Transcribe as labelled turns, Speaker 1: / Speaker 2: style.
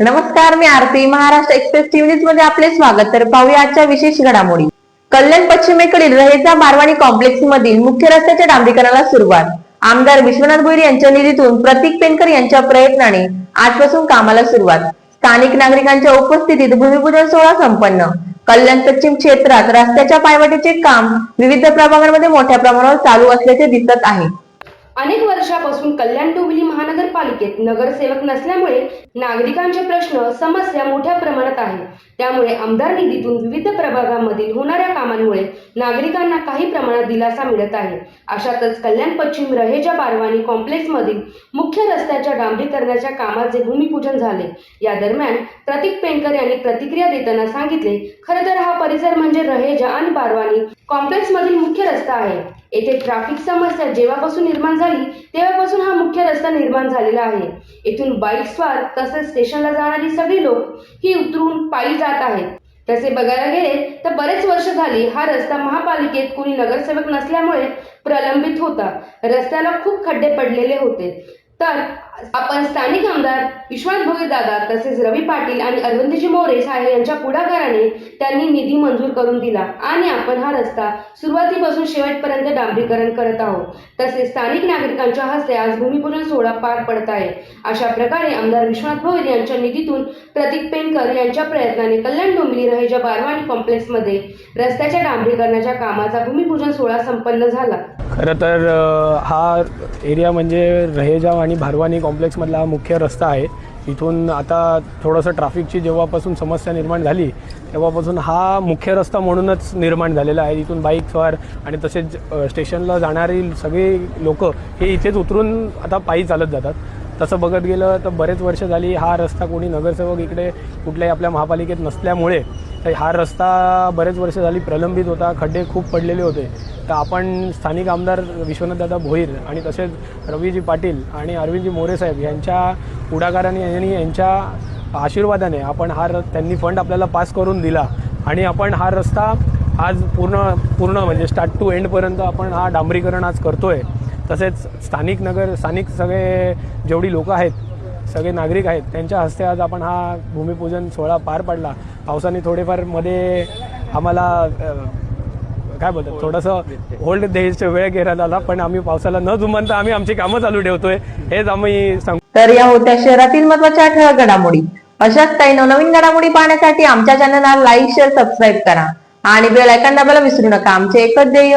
Speaker 1: नमस्कार मी Aarti. Maharashtra express TV न्यूजमध्ये आपले स्वागत. तर पाहूया आजच्या विशेष घडामोडी. कल्याण पश्चिमेकडील रहेजा मारवाणी कॉम्प्लेक्स मधील मुख्य रस्त्याच्या डांबरीकरणाला सुरुवात. आमदार विश्वनाथ भोईर यांच्या निधीतून प्रतीक पेनकर यांच्या प्रयत्नाने आजपासून कामाला सुरुवात. स्थानिक नागरिकांच्या उपस्थितीत भूमिपूजन सोहळा संपन्न. कल्याण पश्चिम क्षेत्रात रस्त्याच्या पायवाटीचे काम विविध प्रभागांमध्ये मोठ्या प्रमाणावर चालू असल्याचे दिसत आहे.
Speaker 2: अनेक वर्षापासून कल्याण डोंबिवली महानगरपालिकेत नगरसेवक नसल्यामुळे नागरिकांचे प्रश्न समस्या मोठ्या प्रमाणात आहे त्यामुळे आमदार निधीतून विविध प्रभागांमधील होणाऱ्या कामांमुळे नागरिकांना काही प्रमाणात दिलासा मिळत आहे. अशातच कल्याण पश्चिम रहेजा बारवानी कॉम्प्लेक्समधील मुख्य रस्त्याच्या डांबरीकरणाच्या कामाचे भूमिपूजन झाले या दरम्यान प्रतीक पेंकर यांनी प्रतिक्रिया देताना सांगितले खरं तर हा परिसर म्हणजे रहेजा आणि बारवानी कॉम्प्लेक्समधील मुख्य रस्ता आहे. येथे ट्रॅफिक समस्या जेव्हापासून निर्माण झाली तेव्हापासून हा मुख्य रस्ता निर्माण झालेला आहे. येथून बाईक स्वार तसेच स्टेशनला जाणारी सगळी लोक ही उतरून पायी जात आहेत. तसे बघायला गेले तर बरेच वर्ष झाली हा रस्ता महापालिकेत कोणी नगरसेवक नसल्यामुळे प्रलंबित होता. रस्त्याला खूप खड्डे पडलेले होते. तर आपण स्थानिक आमदार विश्वास भोईर दादा तसेच रवी पाटील आणि अरविंदजी मोरे साहेब यांच्या पुढाकाराने त्यांनी निधी मंजूर करून दिला. आणि आपण हा रस्ता सुरुवातीपासून शेवटपर्यंत डांबरीकरण करत आहोत. तसेच स्थानिक नागरिकांच्या हस्ते आज भूमिपूजन सोहळा पार पडत आहे. अशा प्रकारे आमदार विश्वनाथ भोईर यांच्या निधीतून प्रतीक पेनकर यांच्या प्रयत्नाने कल्याण डोंबिवली रहेजा बारवाणी कॉम्प्लेक्समध्ये रस्त्याच्या डांबरीकरणाच्या कामाचा भूमिपूजन सोहळा संपन्न झाला.
Speaker 3: खरं तर हा एरिया म्हणजे रहेजाव आणि भारवानी कॉम्प्लेक्समधला हा मुख्य रस्ता आहे. इथून आता थोडंसं ट्रॅफिकची जेव्हापासून समस्या निर्माण झाली तेव्हापासून हा मुख्य रस्ता म्हणूनच निर्माण झालेला आहे. इथून बाईक स्वार आणि तसेच स्टेशनला जाणारी सगळी लोक हे इथेच उतरून आता पायी चालत जातात. तसं बघत गेलं तर बरेच वर्ष झाली हा रस्ता कोणी नगरसेवक इकडे कुठल्याही आपल्या महापालिकेत नसल्यामुळे तर हा रस्ता बरेच वर्ष झाली प्रलंबित होता खड्डे खूप पडलेले होते. तर आपण स्थानिक आमदार विश्वनाथदादा भोईर आणि तसेच रवीजी पाटील आणि अरविंदजी मोरे साहेब यांच्या पुढाकाराने आणि यांच्या आशीर्वादाने आपण हा र त्यांनी फंड आपल्याला पास करून दिला आणि आपण हा रस्ता आज पूर्ण पूर्ण म्हणजे स्टार्ट टू एंडपर्यंत आपण हा डांबरीकरण आज करतो आहे तसेच स्थानिक नगर स्थानिक सगळे जेवढी लोकं आहेत सगळे नागरिक आहेत त्यांच्या हस्ते आज आपण हा भूमिपूजन सोहळा पार पाडला. पावसाने थोडेफारमध्ये आम्हाला काय बोलतात थोडंसं होल्ड द्यायचा वेळ घेण्यात आला पण आम्ही पावसाला न जुमानता आम्ही आमची कामं चालू ठेवतोय. हेच आम्ही सांग.
Speaker 1: तर या होत्या शहरातील महत्त्वाच्या ठळक घडामोडी. अशाच काही नवनवीन घडामोडी पाहण्यासाठी आमच्या चॅनलला लाईक शेअर सबस्क्राईब करा. आणि बेल आयकॉन दाबायला विसरू नका. आमचे एकच ध्येय